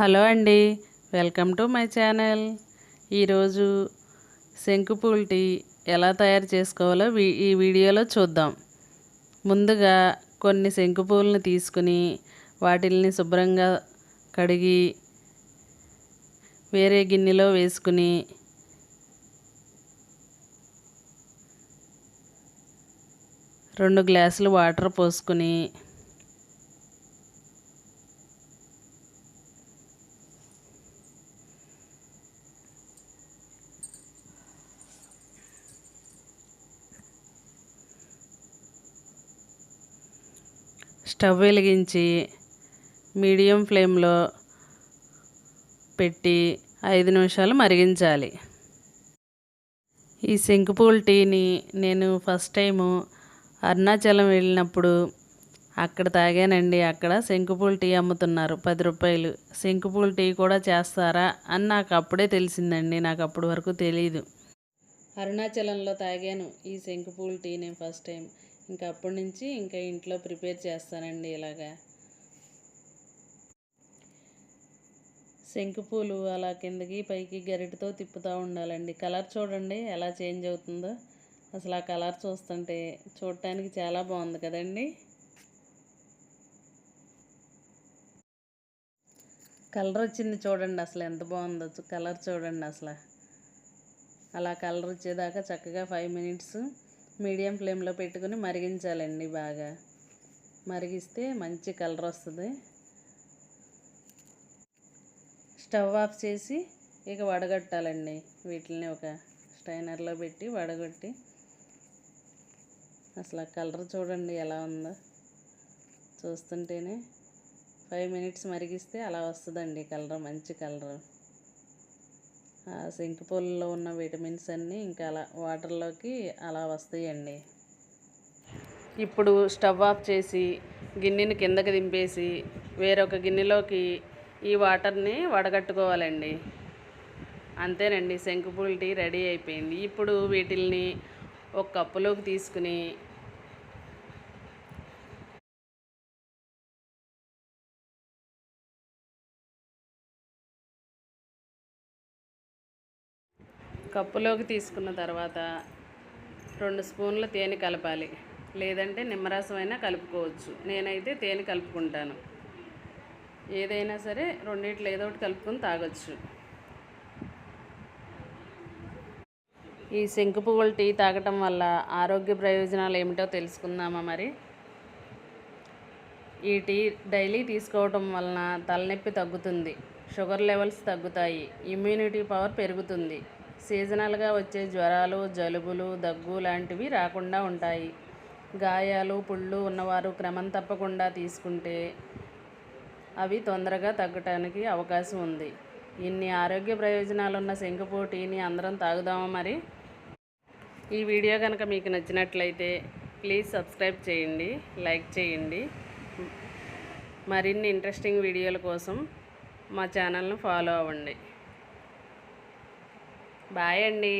Hello అండి. Welcome to my channel. ఈరోజు శంకుపూల్ టీ ఎలా తయారు చేసుకోవాలో వీ- ఈ వీడియోలో చూద్దాం. ముందుగా కొన్ని శంకుపూలను తీసుకుని వాటిల్ని శుభ్రంగా కడిగి వేరే గిన్నెలో వేసుకుని రెండు గ్లాసులు వాటర్ పోసుకుని స్టవ్ వెలిగించి మీడియం ఫ్లేమ్లో పెట్టి ఐదు నిమిషాలు మరిగించాలి. ఈ శంకుపూల టీని నేను ఫస్ట్ టైము అరుణాచలం వెళ్ళినప్పుడు అక్కడ తాగానండి. అక్కడ శంకుపూల టీ అమ్ముతున్నారు. పది రూపాయలు. శంకుపూల టీ కూడా చేస్తారా అని నాకు అప్పుడే తెలిసిందండి. నాకు అప్పటి వరకు తెలియదు అరుణాచలంలో తాగాను ఈ శంకుపూల టీ నేను ఫస్ట్ టైం. ఇంకా అప్పటి నుంచి ఇంకా ఇంట్లో ప్రిపేర్ చేస్తానండి ఇలాగా. శంకుపూలు అలా కిందకి పైకి గరిటతో తిప్పుతూ ఉండాలండి. కలర్ చూడండి ఎలా చేంజ్ అవుతుందో. అసలు ఆ కలర్ చూస్తుంటే చూడటానికి చాలా బాగుంది కదండి. కలర్ వచ్చింది చూడండి అసలు ఎంత బాగుందో. కలర్ చూడండి అసలు. అలా కలర్ వచ్చేదాకా చక్కగా ఫైవ్ మినిట్స్ మీడియం ఫ్లేమ్లో పెట్టుకుని మరిగించాలండి బాగా. మరిగిస్తే మంచి కలర్ వస్తుంది. స్టవ్ ఆఫ్ చేసి ఇక వడగట్టాలండి వీటిని ఒక స్టైనర్లో పెట్టి వడగొట్టి. అసలు కలర్ చూడండి ఎలా ఉందో. చూస్తుంటేనే ఫైవ్ మినిట్స్ మరిగిస్తే అలా వస్తుందండి కలర్ మంచి కలర్. ఆ శంకుపూలలో ఉన్న విటమిన్స్ అన్నీ ఇంకా అలా వాటర్లోకి అలా వస్తాయండి. ఇప్పుడు స్టవ్ ఆఫ్ చేసి గిన్నెని కిందకి దింపేసి వేరొక గిన్నెలోకి ఈ వాటర్ని వడగట్టుకోవాలండి. అంతేనండి శంకుపూల టీ రెడీ అయిపోయింది. ఇప్పుడు వీటిల్ని ఒక కప్పులోకి తీసుకుని కప్పులోకి తీసుకున్న తర్వాత రెండు స్పూన్ల తేనె కలపాలి. లేదంటే నిమ్మరసం అయినా కలుపుకోవచ్చు. నేనైతే తేనె కలుపుకుంటాను. ఏదైనా సరే రెండిట్లో ఏదో ఒకటి కలుపుకొని తాగొచ్చు. ఈ శంకు పువ్వుల టీ తాగటం వల్ల ఆరోగ్య ప్రయోజనాలు ఏమిటో తెలుసుకుందామా మరి? ఈ టీ డైలీ తీసుకోవటం వలన తలనొప్పి తగ్గుతుంది. షుగర్ లెవెల్స్ తగ్గుతాయి. ఇమ్యూనిటీ పవర్ పెరుగుతుంది. సీజనల్గా వచ్చే జ్వరాలు జలుబులు దగ్గు లాంటివి రాకుండా ఉంటాయి. గాయాలు పుళ్ళు ఉన్నవారు క్రమం తప్పకుండా తీసుకుంటే అవి తొందరగా తగ్గటానికి అవకాశం ఉంది. ఇన్ని ఆరోగ్య ప్రయోజనాలున్న శంకుపూ టీని అందరం తాగుదామా మరి? ఈ వీడియో కనుక మీకు నచ్చినట్లయితే ప్లీజ్ సబ్స్క్రైబ్ చేయండి లైక్ చేయండి. మరిన్ని ఇంట్రెస్టింగ్ వీడియోల కోసం మా ఛానల్ను ఫాలో అవ్వండి. బాయ్ అండి.